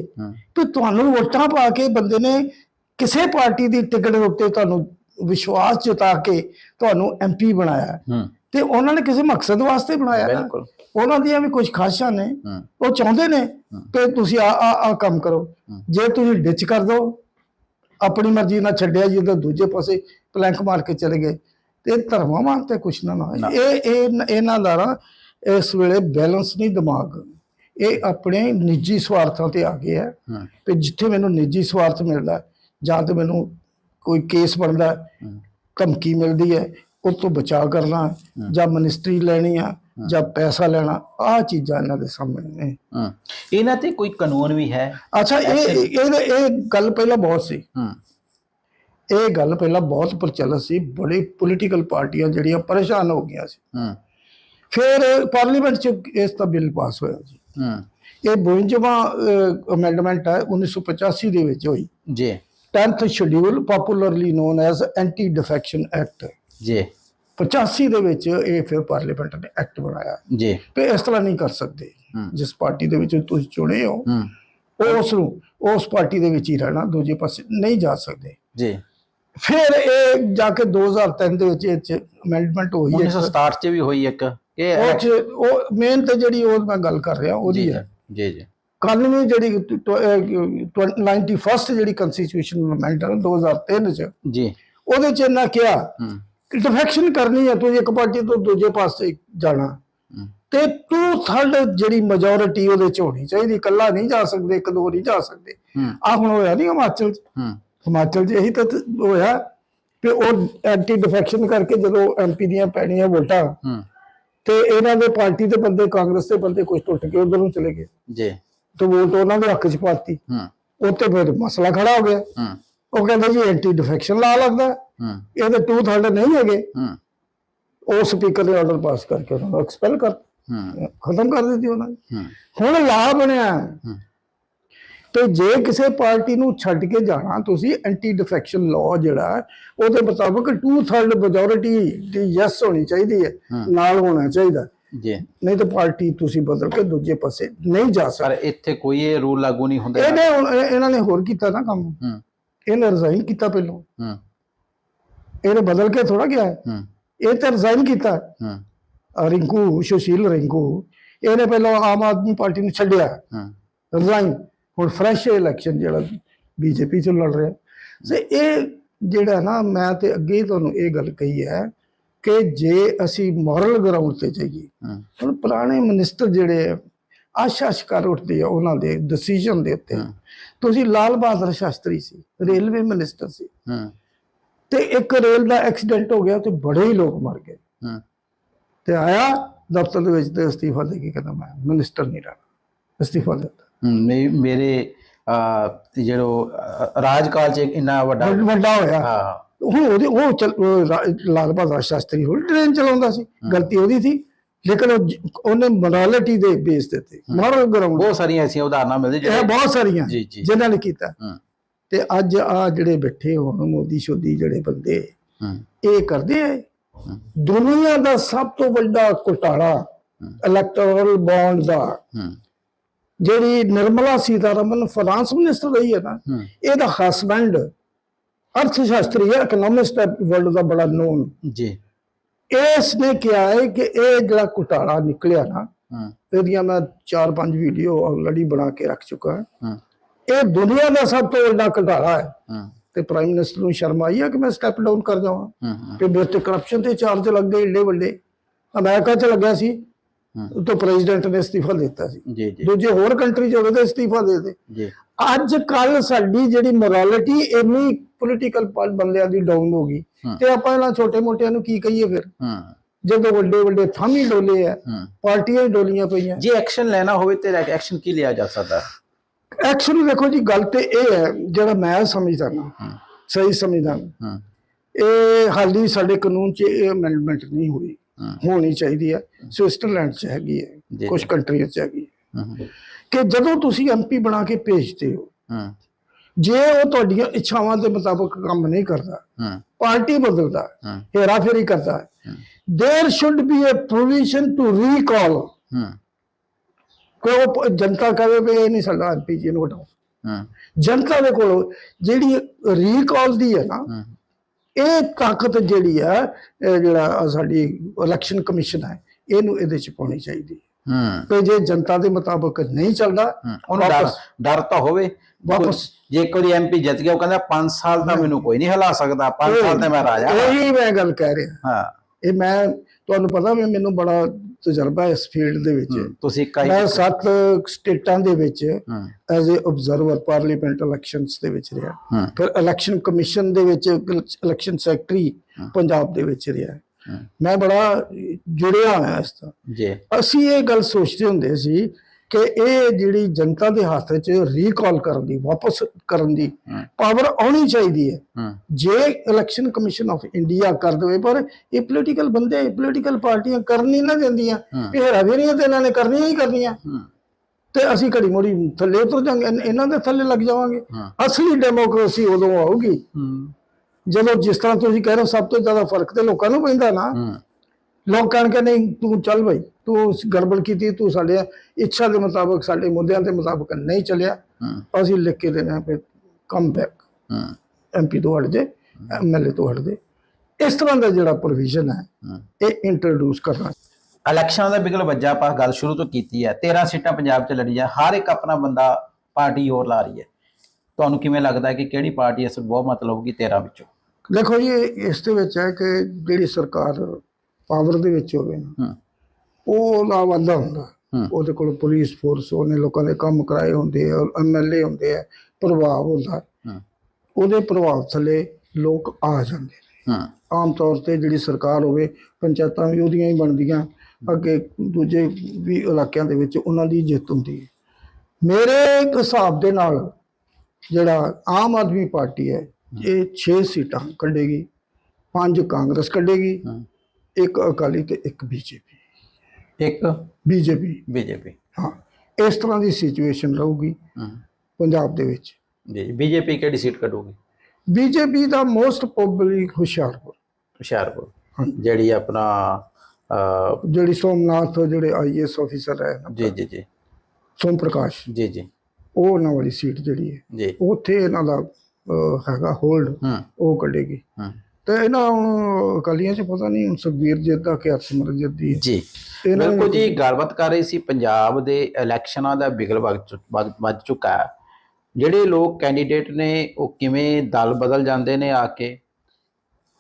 ਕਿ ਤੁਹਾਨੂੰ ਵੋਟਾਂ ਪਾ ਕੇ ਬੰਦੇ ਨੇ ਕਿਸੇ ਪਾਰਟੀ ਦੀ ਟਿਕਟ ਦੇ ਉੱਤੇ ਤੁਹਾਨੂੰ ਵਿਸ਼ਵਾਸ ਜਤਾ ਕੇ ਤੁਹਾਨੂੰ ਐਮਪੀ ਬਣਾਇਆ। ਤੇ ਉਹਨਾਂ ਨੇ ਕਿਸੇ ਮਕਸਦ ਵਾਸਤੇ ਬਣਾਇਆ। ਬਿਲਕੁਲ। ਉਹਨਾਂ ਦੀਆਂ ਵੀ ਕੁਝ ਖਾਸ਼ਾਂ ਨੇ। ਉਹ ਚਾਹੁੰਦੇ ਨੇ ਕਿ ਤੁਸੀਂ ਆ ਆ ਆ ਕੰਮ ਕਰੋ। ਜੇ ਤੁਸੀਂ ਡਿਚ ਕਰ ਦੋ ਆਪਣੀ ਮਰਜ਼ੀ ਨਾਲ ਛੱਡਿਆ ਜੀ ਤਾਂ ਦੂਜੇ ਪਾਸੇ ਪਲੈਂਕ ਮਾਰ ਕੇ ਚਲੇ ਗਏ। ਤੇ ਧਰਮਾਂ ਮਾਨ ਤੇ ਕੁਛ ਨਾ ਨਾ। ਇਹ ਇਹ ਇਹਨਾਂ ਦਾ ਇਸ ਵੇਲੇ ਬੈਲੈਂਸ ਨਹੀਂ ਦਿਮਾਗ। ਇਹ ਆਪਣੇ ਨਿੱਜੀ ਸਵਾਰਥਾਂ ਤੇ ਆ ਗਏ ਆ। ਹੂੰ। ਤੇ ਜਿੱਥੇ ਮੈਨੂੰ ਨਿੱਜੀ ਸਵਾਰਥ ਮਿਲਦਾ ਜਾਂ ਤੇ ਮੈਨੂੰ ਕੋਈ ਕੇਸ ਬਣਦਾ ਧਮਕੀ ਮਿਲਦੀ ਹੈ ਉਹ ਤੋਂ ਬਚਾਅ ਕਰਨਾ ਜਾਂ ਮਿਨਿਸਟਰੀ ਲੈਣੀ ਆ ਜਾਂ ਪੈਸਾ ਲੈਣਾ ਆਹ ਚੀਜ਼ਾਂ ਇਹਨਾਂ ਦੇ ਸਾਹਮਣੇ ਨੇ। ਇਹਨਾਂ ਤੇ ਕੋਈ ਕਾਨੂੰਨ ਵੀ ਹੈ? ਅੱਛਾ ਇਹ ਇਹ ਇਹ ਗੱਲ ਪਹਿਲਾਂ ਬਹੁਤ ਸੀ। ਇਹ ਗੱਲ ਪਹਿਲਾਂ ਬਹੁਤ ਪ੍ਰਚਲਿਤ ਸੀ। ਬੜੀ ਪੋਲੀਟੀਕਲ ਪਾਰਟੀਆਂ ਜਿਹੜੀਆਂ ਪਰੇਸ਼ਾਨ ਹੋ ਗਈਆਂ ਸੀ। ਫਿਰ ਪਾਰਲੀਮੈਂਟ 'ਚ ਇਸ ਦਾ ਬਿੱਲ ਪਾਸ ਹੋਇਆ ਜੀ। ਇਹ 52ਵਾਂ ਅਮੈਂਡਮੈਂਟ ਹੈ 1985 ਦੇ ਵਿੱਚ ਹੋਈ। ਜੀ। 10th schedule popularly known as anti defection act ਜੀ। 85 ਦੇ ਵਿੱਚ ਇਹ ਫਿਰ ਪਾਰਲੀਮੈਂਟ ਨੇ ਐਕਟ ਬਣਾਇਆ। ਜੀ। ਕਿ ਇਸ ਤਰ੍ਹਾਂ ਨਹੀਂ ਕਰ ਸਕਦੇ। ਜਿਸ ਪਾਰਟੀ ਦੇ ਵਿੱਚ ਤੁਸੀਂ ਚੁਣੇ ਹੋ ਉਸ ਨੂੰ ਉਸ ਪਾਰਟੀ ਦੇ ਵਿੱਚ ਹੀ ਰਹਿਣਾ ਦੂਜੇ ਪਾਸੇ ਨਹੀਂ ਜਾ ਸਕਦੇ। ਜੀ। ਫਿਰ ਇਹ ਜਾ ਕੇ 2003 ਦੇ ਵਿੱਚ ਅਮੈਂਡਮੈਂਟ ਹੋਈ ਹੈ 1967 ਚ ਵੀ ਹੋਈ ਇੱਕ। ਇਹ ਉਹ ਚ ਉਹ ਮੇਨ ਤੇ ਜਿਹੜੀ ਉਹ ਮੈਂ ਗੱਲ ਕਰ ਰਿਹਾ ਉਹਦੀ ਹੈ। ਜੀ ਜੀ 91 ਜਿਹੜੀ 91st ਜਿਹੜੀ ਕਨਸਟੀਟਿਊਸ਼ਨ ਅਮੈਂਡ ਹੈ ਨਾ 2003 ਚ ਜੀ। ਉਹਦੇ ਚ ਇਹਨਾਂ ਕਿਹਾ ਹੂੰ। ਕਿ ਡਿਫੈਕਸ਼ਨ ਕਰਨੀ ਹੈ ਤੁਸੀਂ ਇੱਕ ਪਾਰਟੀ ਤੋਂ ਦੂਜੇ ਪਾਸੇ ਜਾਣਾ। ਹੂੰ। ਤੇ ਟੂ ਥਰਡ ਜਿਹੜੀ ਮੈਜੋਰਿਟੀ ਉਹਦੇ ਚ ਹੋਣੀ ਚਾਹੀਦੀ ਇਕੱਲਾ ਨਹੀਂ ਜਾ ਸਕਦੇ ਇੱਕ ਦੋ ਨਹੀਂ ਜਾ ਸਕਦੇ। ਹੂੰ। ਆ ਹੁਣ ਹੋਇਆ ਨਹੀਂ ਹਿਮਾਚਲ ਚ? ਹੂੰ। ਹਿਮਾਚਲ 'ਚ ਇਹੀ ਤਾਂ ਤ- ਹੋਇਆ। ਕਿ ਉਹ ਐਂਟੀ ਡਿਫੈਕਸ਼ਨ ਕਰਕੇ ਜਦੋਂ ਐਮਪੀ ਦੀਆਂ ਪੈਣੀਆਂ ਵੋਟਾਂ ਹੂੰ। ਤੇ ਇਹਨਾਂ ਦੇ ਪਾਰਟੀ ਦੇ ਬੰਦੇ ਕਾਂਗਰਸ ਦੇ ਬੰਦੇ ਕੁਝ ਟੁੱਟ ਕੇ ਉਧਰ ਨੂੰ ਚਲੇ ਗਏ। ਜੀ। ਤੇ ਵੋਟ ਉਹਨਾਂ ਦੇ ਹੱਕ 'ਚ ਪਾਤੀ। ਹੂੰ। ਉੱਤੇ ਫਿਰ ਮਸਲਾ ਖੜਾ ਹੋ ਗਿਆ। ਹੂੰ। ਉਹ ਕਹਿੰਦੇ ਜੀ ਐਂਟੀ ਡਿਫੈਕਸ਼ਨ ਲਾ ਲੱਗਦਾ ਹੂੰ। ਇਹ ਤਾਂ ਟੂ ਥਰਡ ਨਹੀਂ ਹੈਗੇ। ਹੂੰ। ਉਹ ਸਪੀਕਰ ਨੇ ਆਰਡਰ ਪਾਸ ਕਰਕੇ ਉਹਨਾਂ ਨੂੰ ਐਕਸਪੈਲ ਕਰ ਹੂੰ। ਖਤਮ ਕਰ ਦਿੱਤੀ ਉਹਨਾਂ ਨੇ। ਹੂੰ। ਹੁਣ ਲਾ ਬਣਿਆ। ਹੂੰ। ਤੇ ਜੇ ਕਿਸੇ ਪਾਰਟੀ ਨੂੰ ਛੱਡ ਕੇ ਜਾਣਾ ਤੁਸੀਂ ਐਂਟੀ ਡਿਫੈਕਸ਼ਨ ਲਾਅ ਜਿਹੜਾ ਉਹਦੇ ਮੁਤਾਬਕ 2/3 ਮੈਜੋਰਿਟੀ ਦੀ ਯੈਸ ਹੋਣੀ ਚਾਹੀਦੀ ਹੈ। ਨਾਲ ਹੋਣਾ ਚਾਹੀਦਾ। ਜੀ। ਨਹੀਂ ਤਾਂ ਪਾਰਟੀ ਤੁਸੀਂ ਬਦਲ ਕੇ ਦੂਜੇ ਪਾਸੇ ਨਹੀਂ ਜਾ ਸਕਦੇ। ਪਰ ਇੱਥੇ ਕੋਈ ਇਹ ਰੂਲ ਲਾਗੂ ਨਹੀਂ ਹੁੰਦੇ। ਇਹਨੇ ਇਹਨਾਂ ਨੇ ਹੋਰ ਕੀਤਾ ਨਾ ਕੰਮ। ਇਹਨੇ ਰਿਜ਼ਾਈਨ ਕੀਤਾ ਪਹਿਲਾਂ। ਇਹਨੇ ਬਦਲ ਕੇ ਥੋੜਾ ਗਿਆ ਇਹ ਤਾਂ ਰਿਜ਼ਾਈਨ ਕੀਤਾ। ਰਿੰਕੂ ਸੁਸ਼ੀਲ ਰਿੰਕੂ ਇਹਨੇ ਪਹਿਲਾਂ ਆਮ ਆਦਮੀ ਪਾਰਟੀ ਨੂੰ ਛੱਡਿਆ। ਰਿਜ਼ਾਈਨ ਹੁਣ ਫਰੈਸ਼ ਇਲੈਕਸ਼ਨ ਜਿਹੜਾ ਬੀਜੇਪੀ ਚ ਲੜ ਰਿਹਾ। ਤੇ ਇਹ ਜਿਹੜਾ ਨਾ ਮੈਂ ਤੇ ਅੱਗੇ ਤੁਹਾਨੂੰ ਇਹ ਗੱਲ ਕਹੀ ਹੈ ਕਿ ਜੇ ਅਸੀਂ ਮੋਰਲ ਗਰਾਊਂਡ ਤੇ ਜਾਈਏ ਹੁਣ ਪੁਰਾਣੇ ਮਿਨਿਸਟਰ ਜਿਹੜੇ ਆਸ਼ਾ ਸ਼ਿਕਾਰ ਉੱਠਦੇ ਆ ਉਹਨਾਂ ਦੇ ਡਿਸੀਜਨ ਦੇ ਉੱਤੇ। ਤੁਸੀਂ ਲਾਲ ਬਹਾਦਰ ਸ਼ਾਸਤਰੀ ਸੀ ਰੇਲਵੇ ਮਿਨਿਸਟਰ ਸੀ। ਤੇ ਇੱਕ ਰੇਲ ਦਾ ਐਕਸੀਡੈਂਟ ਹੋ ਗਿਆ ਤੇ ਬੜੇ ਹੀ ਲੋਕ ਮਰ ਗਏ। ਤੇ ਆਇਆ ਦਫ਼ਤਰ ਦੇ ਵਿੱਚ ਤੇ ਅਸਤੀਫਾ ਦੇ ਕੇ ਕਹਿੰਦਾ ਮੈਂ ਮਿਨਿਸਟਰ ਨਹੀਂ ਰਹਿਣਾ। ਅਸਤੀਫਾ ਦੇ ਦਿੱਤਾ। ਮੇਰੇ ਜਿਹੜੋ ਰਾਜਕਾਲ ਚ ਇੰਨਾ ਵੱਡਾ ਵੱਡ- ਹੋਇਆ। ਹਾਂ ਹੁਣ ਉਹਦੇ ਉਹ ਲਾਲ ਬਹਾਦਰ ਸ਼ਾਸਤਰੀ ਹੁਣ ਟ੍ਰੇਨ ਚਲਾਉਂਦਾ ਸੀ। ਗਲਤੀ ਉਹਦੀ ਸੀ ਲੇਕਿਨ ਉਹਨੇ ਮੋਰਾਲਿਟੀ ਦੇ ਬੇਸ ਤੇ ਤੇ ਮੋਰਲ ਗਰਾਊਂਡ ਬਹੁਤ ਸਾਰੀਆਂ ਐਸੀਆਂ ਉਦਾਹਰਨਾਂ ਮਿਲਦੀ ਜਿਹੜੇ ਬਹੁਤ ਸਾਰੀਆਂ ਜਿਨ੍ਹਾਂ ਨੇ ਕੀਤਾ। ਤੇ ਅੱਜ ਆ ਜਿਹੜੇ ਬੈਠੇ ਹੋਣ ਮੋਦੀ ਸ਼ੋਦੀ ਜਿਹੜੇ ਬੰਦੇ ਇਹ ਕਰਦੇ ਆ ਦੁਨੀਆ ਦਾ ਸਭ ਤੋਂ ਵੱਡਾ ਘੁਟਾਲਾ ਇਲੈਕਟੋਰਲ ਬੌਂਡ ਦਾ। ਜਿਹੜੀ ਨਿਰਮਲਾ ਸੀਤਾਰਮਨ ਫਾਈਨਾਂਸ ਮਿਨਿਸਟਰ ਰਹੀ ਹੈ ਨਾ ਇਹਦਾ ਹਸਬੈਂਡ ਅਰਥ ਸ਼ਾਸਤਰੀ ਹੈ ਇਕਨੋਮਿਸਟ ਹੈ ਵਰਲਡ ਦਾ ਬੜਾ ਨੋਨ ਜੀ। ਇਸ ਨੇ ਕਿਹਾ ਹੈ ਕਿ ਇਹ ਜਿਹੜਾ ਘੁਟਾਲਾ ਨਿਕਲਿਆ ਨਾ ਇਹਦੀਆਂ ਮੈਂ 4-5 ਵੀਡੀਓ ਆਲਰੇਡੀ ਬਣਾ ਕੇ ਰੱਖ ਚੁੱਕਾ ਹਾਂ। ਇਹ ਦੁਨੀਆ ਦਾ ਸਭ ਤੋਂ ਵੱਡਾ ਘੁਟਾਲਾ ਹੈ। ਤੇ ਪ੍ਰਾਈਮ ਮਿਨਿਸਟਰ ਨੂੰ ਸ਼ਰਮ ਆਈ ਹੈ ਕਿ ਮੈਂ ਸਟੈਪ ਡਾਊਨ ਕਰ ਜਾਵਾਂ। ਕਿ ਮੇਰੇ ਤੇ ਕਰਪਸ਼ਨ ਤੇ ਚਾਰਜ ਲੱਗ ਗਏ ਏਡੇ ਵੱਡੇ। ਅਮਰੀਕਾ ਚ ਲੱਗਿਆ ਸੀ। ਹੂੰ। ਤਾਂ ਪ੍ਰੈਜ਼ੀਡੈਂਟ ਨੇ ਅਸਤੀਫਾ ਦਿੱਤਾ ਸੀ। ਜੀ ਜੀ। ਦੂਜੇ ਹੋਰ ਕੰਟਰੀ ਚ ਹੋਵੇ ਤਾਂ ਅਸਤੀਫਾ ਦੇ ਦੇ ਜੀ। ਅੱਜ ਕੱਲ ਸਾਡੀ ਜਿਹੜੀ ਮੋਰਾਲਿਟੀ ਇੰਨੀ ਪੋਲੀਟੀਕਲ ਬੰਦਿਆਂ ਦੀ ਡਾਊਨ ਹੋ ਗਈ। ਤੇ ਆਪਾਂ ਇਹਨਾਂ ਛੋਟੇ ਮੋਟਿਆਂ ਨੂੰ ਕੀ ਕਹੀਏ ਫਿਰ? ਹੂੰ। ਜਦੋਂ ਵੱਡੇ ਵੱਡੇ ਥਾਮੀ ਡੋਲੇ ਆ ਪਾਰਟੀਆਂ ਹੀ ਡੋਲੀਆਂ ਪਈਆਂ। ਜੇ ਐਕਸ਼ਨ ਲੈਣਾ ਹੋਵੇ ਤੇ ਐਕਸ਼ਨ ਕੀ ਲਿਆ ਜਾ ਸਕਦਾ? ਐਕਚੁਅਲੀ ਦੇਖੋ ਜੀ ਗੱਲ ਤੇ ਇਹ ਹੈ ਜਿਹੜਾ ਮੈਂ ਸਮਝਦਾ ਨਾ ਹੂੰ। ਸਹੀ ਸਮਝਦਾ ਇਹ ਹਾਲੀ ਸਾਡੇ ਕਾਨੂੰਨ 'ਚ ਇਹ ਅਮੈਂਡਮੈਂਟ ਨਹੀਂ ਹੋਈ। ਹੋਣੀ ਚਾਹੀਦੀ ਹੈ ਸਵਿਟਜ਼ਰਲੈਂਡ 'ਚ ਹੈਗੀ ਜੀ, ਹੈ ਕੁਝ ਕੰਟਰੀਆਂ 'ਚ ਹੈਗੀ ਹੈ ਹੂੰ ਕਿ ਜਦੋਂ ਤੁਸੀਂ ਐਮਪੀ ਬਣਾ ਕੇ ਭੇਜਦੇ ਹੋ ਹੂੰ ਜੇ ਉਹ ਤੁਹਾਡੀਆਂ ਇੱਛਾਵਾਂ ਦੇ ਮੁਤਾਬਕ ਕੰਮ ਨਹੀਂ ਕਰਦਾ ਹੂੰ ਪਾਰਟੀ ਬਦਲਦਾ ਹੂੰ ਹੇਰਾਫੇਰੀ ਕਰਦਾ ਹੂੰ। There should be a provision to recall ਹੂੰ ਕਿ ਉਹ ਪ- ਜਨਤਾ ਕਹੇ ਵੀ ਇਹ ਨਹੀਂ ਸਾਡਾ ਐਮਪੀ ਜੀ ਨੂੰ ਹਟਾਓ ਹੂੰ ਜਨਤਾ ਦੇ ਕੋਲ ਜਿਹੜੀ ਰੀਕਾਲ ਦੀ ਹੈ ਨਾ ਹੂੰ ਇਹ ਤਾਕਤ ਜਿਹੜੀ ਇਹ ਜਿਹੜਾ ਸਾਡੀ ਇਲੈਕਸ਼ਨ ਕਮਿਸ਼ਨ ਹੈ ਇਹਨੂੰ ਇਹਦੇ ਚ ਪਾਉਣੀ ਚਾਹੀਦੀ ਹੈ। ਤੇ ਜੇ ਜਨਤਾ ਦੇ ਮੁਤਾਬਕ ਨਹੀਂ ਚੱਲਦਾ। ਉਹਨੂੰ ਡਰ ਤਾਂ ਹੋਵੇ। ਵਾਪਸ- ਜੇ ਕੋਈ ਐਮਪੀ ਜਿੱਤ ਗਿਆ ਉਹ ਕਹਿੰਦਾ 5 ਸਾਲ ਤਾਂ ਮੈਨੂੰ ਕੋਈ ਨਹੀਂ ਹਿਲਾ ਸਕਦਾ 5 ਸਾਲ ਤੇ ਮੈਂ ਰਾਜਾ ਹਾਂ। ਉਹੀ ਮੈਂ ਗੱਲ ਕਹਿ ਰਿਹਾ। ਹਾਂ। ਇਹ ਮੈਂ ਤੁਹਾਨੂੰ ਪਤਾ ਮੈਨੂੰ ਬੜਾ ਤਜਰਬਾ ਇਸ ਫੀਲਡ ਦੇ ਵਿੱਚ। ਤੁਸੀਂ ਕਾਈ ਮੈਂ ਸੱਤ ਸਟੇਟਾਂ ਦੇ ਵਿੱਚ as a observer parliament elections ਦੇ ਵਿੱਚ ਰਿਹਾ। ਫਿਰ ਇਲੈਕਸ਼ਨ ਕਮਿਸ਼ਨ ਦੇ ਵਿੱਚ ਇਲੈਕਸ਼ਨ ਸੈਕਟਰੀ ਪੰਜਾਬ ਦੇ ਵਿੱਚ ਰਿਹਾ। ਮੈਂ ਬੜਾ ਜੁੜਿਆ ਹੋਇਆ ਇਸ ਤੋਂ। ਜੀ। ਅਸੀਂ ਇਹ ਗੱਲ ਸੋਚਦੇ ਹੁੰਦੇ ਸੀ ਕਿ ਇਹ ਜਿਹੜੀ ਜਨਤਾ ਦੇ ਹੱਥ 'ਚ ਰੀਕਾਲ ਕਰਨ ਦੀ ਵਾਪਸ ਕਰਨ ਦੀ ਪਾਵਰ ਆਉਣੀ ਚਾਹੀਦੀ ਹੈ। ਜੇ ਇਲੈਕਸ਼ਨ ਕਮਿਸ਼ਨ ਆਫ ਇੰਡੀਆ ਕਰ ਦੇਵੇ ਪਰ ਇਹ ਪੋਲੀਟੀਕਲ ਬੰਦੇ ਪੋਲੀਟੀਕਲ ਪਾਰਟੀਆਂ ਕਰਨ ਨਾ ਦਿੰਦੀਆਂ। ਇਹ ਹਰਾਵੇਰੀਆਂ ਤੇ ਇਹਨਾਂ ਨੇ ਕਰਨੀਆਂ ਹੀ ਕਰਨੀਆਂ। ਤੇ ਅਸੀਂ ਘੜੀ ਮੋੜੀ ਥੱਲੇ ਉਤਰ ਇਨ- ਇਹਨਾਂ ਦੇ ਥੱਲੇ ਲੱਗ ਜਾਵਾਂਗੇ। ਅਸਲੀ ਡੈਮੋਕ੍ਰੇਸੀ ਉਦੋਂ ਆਊਗੀ। ਜਦੋਂ ਜਿਸ ਤਰ੍ਹਾਂ ਤੁਸੀਂ ਕਹਿ ਰਹੇ ਹੋ ਸਭ ਤੋਂ ਜ਼ਿਆਦਾ ਫ਼ਰਕ ਤੇ ਲੋਕਾਂ ਨੂੰ ਪੈਂਦਾ ਨਾ। ਲੋਕ ਕਹਿਣਗੇ ਨਹੀਂ ਤੂੰ ਚੱਲ ਭਾਈ ਤੂੰ ਗੜਬੜ ਕੀਤੀ ਤੂੰ ਸਾਡੇ ਇੱਛਾ ਦੇ ਮੁਤਾਬਕ ਸਾਡੇ ਮੁੱਦਿਆਂ ਦੇ ਮੁਤਾਬਕ ਨਹੀਂ ਚੱਲਿਆ। ਅਸੀਂ ਲਿਖ ਕੇ ਦੇਣਾ ਫਿਰ ਕਮ ਬੈਕ ਐਮਪੀ ਤੋਂ ਹਟ ਜੇ ਐਮਐਲਏ ਤੋਂ ਹਟ ਜੇ। ਇਸ ਤਰ੍ਹਾਂ ਦਾ ਜਿਹੜਾ ਪ੍ਰੋਵੀਜ਼ਨ ਹੈ ਇਹ ਇੰਟਰੋਡਿਊਸ ਕਰਨਾ। ਇਲੈਕਸ਼ਨਾਂ ਦਾ ਬਿਗਲ ਵੱਜਾ ਆਪਾਂ ਗੱਲ ਸ਼ੁਰੂ ਤੋਂ ਕੀਤੀ ਹੈ। 13 ਸੀਟਾਂ ਪੰਜਾਬ 'ਚ ਲੜੀ ਜਾ ਹਰ ਇੱਕ ਆਪਣਾ ਬੰਦਾ ਪਾਰਟੀ ਹੋਰ ਲਾ ਰਹੀ ਹੈ। ਤੁਹਾਨੂੰ ਕਿਵੇਂ ਲੱਗਦਾ ਕਿ ਕਿਹੜੀ ਪਾਰਟੀ ਇਸ ਬਹੁਤ ਮਤਲਬ ਹੋਊਗੀ 13 ਵਿੱਚੋਂ? ਦੇਖੋ ਜੀ ਇਸ ਦੇ ਵਿੱਚ ਹੈ ਕਿ ਜਿਹੜੀ ਸਰਕਾਰ ਪਾਵਰ ਦੇ ਵਿੱਚ ਹੋਵੇ ਨਾ। ਉਹ ਦਾ ਵਾਧਾ ਹੁੰਦਾ। ਉਹਦੇ ਕੋਲ ਪੁਲਿਸ ਫੋਰਸ ਉਹਨੇ ਲੋਕਾਂ ਦੇ ਕੰਮ ਕਰਾਏ ਹੁੰਦੇ ਆ ਐਮਐਲਏ ਹੁੰਦੇ ਆ ਪ੍ਰਭਾਵ ਹੁੰਦਾ। ਉਹਦੇ ਪ੍ਰਭਾਵ ਥੱਲੇ ਲੋਕ ਆ ਜਾਂਦੇ ਨੇ। ਆਮ ਤੌਰ ਤੇ ਜਿਹੜੀ ਸਰਕਾਰ ਹੋਵੇ ਪੰਚਾਇਤਾਂ ਵੀ ਉਹਦੀਆਂ ਹੀ ਬਣਦੀਆਂ। ਅੱਗੇ ਦੂਜੇ ਵੀ ਇਲਾਕਿਆਂ ਦੇ ਵਿੱਚ ਉਹਨਾਂ ਦੀ ਜਿੱਤ ਹੁੰਦੀ ਹੈ। ਮੇਰੇ ਇੱਕ ਹਿਸਾਬ ਦੇ ਨਾਲ ਜਿਹੜਾ ਆਮ ਆਦਮੀ ਪਾਰਟੀ ਹੈ ਇਹ 6 ਸੀਟਾਂ ਕੱਢੇਗੀ। ਪੰਜ ਕਾਂਗਰਸ ਕੱਢੇਗੀ। ਇੱਕ ਅਕਾਲੀ ਤੇ ਇੱਕ ਬੀਜੇਪੀ। ਇੱਕ ਬੀਜੇਪੀ। ਬੀਜੇਪੀ। ਹਾਂ ਇਸ ਤਰ੍ਹਾਂ ਦੀ ਸਿਚੁਏਸ਼ਨ ਰਹੂਗੀ ਪੰਜਾਬ ਦੇ ਵਿੱਚ। ਜੀ ਬੀਜੇਪੀ ਕਿਹੜੀ ਸੀਟ ਕੱਢੂਗੀ? ਬੀਜੇਪੀ ਦਾ ਮੋਸਟ ਪ੍ਰੋਬਬਲੀ ਹੁਸ਼ਿਆਰਪੁਰ। ਹੁਸ਼ਿਆਰਪੁਰ। ਜਿਹੜੀ ਆਪਣਾ ਜਿਹੜੀ ਸੋਮਨਾਥ ਜਿਹੜੇ ਆਈਐਸ ਆਫੀਸਰ ਹੈ ਜੀ ਜੀ ਜੀ। ਸੋਮ ਪ੍ਰਕਾਸ਼ ਜੀ ਜੀ। ਉਹ ਉਹਨਾਂ ਵਾਲੀ ਸੀਟ ਜਿਹੜੀ ਹੈ। ਜੀ। ਉੱਥੇ ਇਹਨਾਂ ਦਾ ਹੈਗਾ ਹੋਲਡ ਉਹ ਕੱਢੇਗੀ। ਹੂੰ। ਤੇ ਇਹਨਾਂ ਹੁਣ ਅਕਾਲੀਆਂ ਚ ਪਤਾ ਨਹੀਂ ਹੁਣ ਸੁਖਬੀਰ ਜਿੱਤ ਦਾ ਕਿ ਹਰਸਿਮਰਤ ਦੀ ਹੈ ਜੀ ਇਹਨਾਂ ਨੇ- ਬਿਲਕੁਲ ਜੀ ਗੱਲਬਾਤ ਕਰ ਰਹੀ ਸੀ ਪੰਜਾਬ ਦੇ ਇਲੈਕਸ਼ਨਾਂ ਦਾ ਬਿਗਲ ਵੱਜ ਚੁ- ਵੱਜ ਵੱਜ ਚੁੱਕਾ ਹੈ ਜਿਹੜੇ ਲੋਕ ਕੈਂਡੀਡੇਟ ਨੇ ਉਹ ਕਿਵੇਂ ਦਲ ਬਦਲ ਜਾਂਦੇ ਨੇ ਆ ਕੇ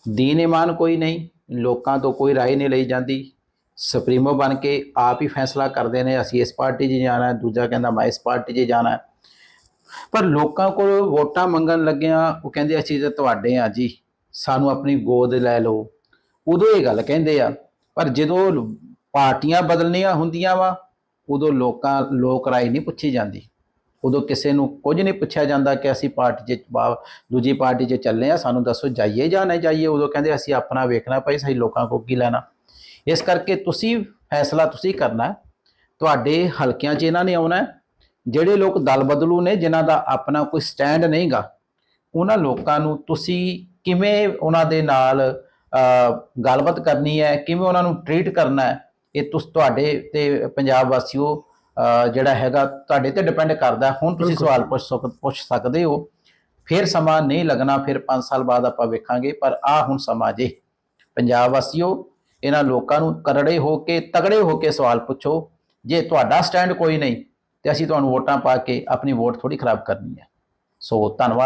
ਦੀਨ ਇਮਾਨ ਕੋਈ ਨਹੀਂ ਲੋਕਾਂ ਤੋਂ ਕੋਈ رائے ਨਹੀਂ ਲਈ ਜਾਂਦੀ ਸੁਪਰੀਮੋ ਬਣ ਕੇ ਆਪ ਹੀ ਫੈਸਲਾ ਕਰਦੇ ਨੇ ਅਸੀਂ ਇਸ ਪਾਰਟੀ 'ਚ ਜਾਣਾ ਹੈ ਦੂਜਾ ਕਹਿੰਦਾ ਮੈਂ ਇਸ ਪਾਰਟੀ 'ਚ ਜਾਣਾ ਹੈ ਪਰ ਲੋਕਾਂ ਕੋਲ ਵੋਟਾਂ ਮੰਗਣ ਲੱਗਿਆਂ ਉਹ ਕਹਿੰਦੇ ਅਸੀਂ ਤਾਂ ਤੁਹਾਡੇ ਆ ਜੀ ਸਾਨੂੰ ਆਪਣੀ ਗੋਦ ਲੈ ਲਓ। ਉਦੋਂ ਇਹ ਗੱਲ ਕਹਿੰਦੇ ਆ, ਪਰ ਜਦੋਂ ਪਾਰਟੀਆਂ ਬਦਲਣੀਆਂ ਹੁੰਦੀਆਂ ਵਾ, ਉਦੋਂ ਲੋਕਾਂ, ਲੋਕ ਰਾਏ ਨਹੀਂ ਪੁੱਛੀ ਜਾਂਦੀ। ਉਦੋਂ ਕਿਸੇ ਨੂੰ ਕੁਝ ਨਹੀਂ ਪੁੱਛਿਆ ਜਾਂਦਾ ਕਿ ਅਸੀਂ ਪਾਰਟੀ 'ਚ ਦੂਜੀ ਪਾਰਟੀ 'ਚ ਚੱਲੇ ਆ, ਸਾਨੂੰ ਦੱਸੋ ਜਾਈਏ ਜਾਂ ਨਹੀਂ ਜਾਈਏ। ਉਦੋਂ ਕਹਿੰਦੇ ਅਸੀਂ ਆਪਣਾ ਵੇਖਣਾ ਭਾਈ ਸਹੀ ਲੋਕਾਂ ਕੋਲ ਕੀ ਲੈਣਾ। ਇਸ ਕਰਕੇ ਤੁਸੀਂ ਫੈਸਲਾ ਤੁਸੀਂ ਕਰਨਾ ਤੁਹਾਡੇ ਹਲਕਿਆਂ 'ਚ ਇਹਨਾਂ ਨੇ ਆਉਣਾ ਜਿਹੜੇ ਲੋਕ ਦਲ ਬਦਲੂ ਨੇ, ਜਿਨ੍ਹਾਂ ਦਾ ਆਪਣਾ ਕੋਈ ਸਟੈਂਡ ਨਹੀਂਗਾ, ਉਹਨਾਂ ਲੋਕਾਂ ਨੂੰ ਤੁਸੀਂ ਕਿਵੇਂ ਉਹਨਾਂ ਦੇ ਨਾਲ ਗੱਲਬਾਤ ਕਰਨੀ ਹੈ ਕਿਵੇਂ ਉਹਨਾਂ ਨੂੰ ਟ੍ਰੀਟ ਕਰਨਾ ਹੈ ਇਹ ਤੁਸ ਤੁਹਾਡੇ ਤੇ ਪੰਜਾਬ ਵਾਸੀਓ ਜਿਹੜਾ ਹੈਗਾ ਤੁਹਾਡੇ ਤੇ ਡਿਪੈਂਡ ਕਰਦਾ। ਹੁਣ ਤੁਸੀਂ। ਸਵਾਲ ਪੁੱਛ ਸਕਦੇ ਹੋ। ਫਿਰ ਸਮਾਂ ਨਹੀਂ ਲੱਗਣਾ ਫਿਰ 5 ਸਾਲ ਬਾਅਦ ਆਪਾਂ ਵੇਖਾਂਗੇ ਪਰ ਆ ਹੁਣ ਸਮਾਂ ਜੇ। ਪੰਜਾਬ ਵਾਸੀਓ ਇਹਨਾਂ ਲੋਕਾਂ ਨੂੰ ਕਰੜੇ ਹੋ ਕੇ ਤਗੜੇ ਹੋ ਕੇ ਸਵਾਲ ਪੁੱਛੋ। ਜੇ ਤੁਹਾਡਾ ਸਟੈਂਡ ਕੋਈ ਨਹੀਂ ਤੇ ਅਸੀਂ ਤੁਹਾਨੂੰ ਵੋਟਾਂ ਪਾ ਕੇ ਆਪਣੀ ਵੋਟ ਥੋੜੀ ਖਰਾਬ ਕਰਨੀ ਹੈ। ਸੋ ਧੰਨਵਾਦ।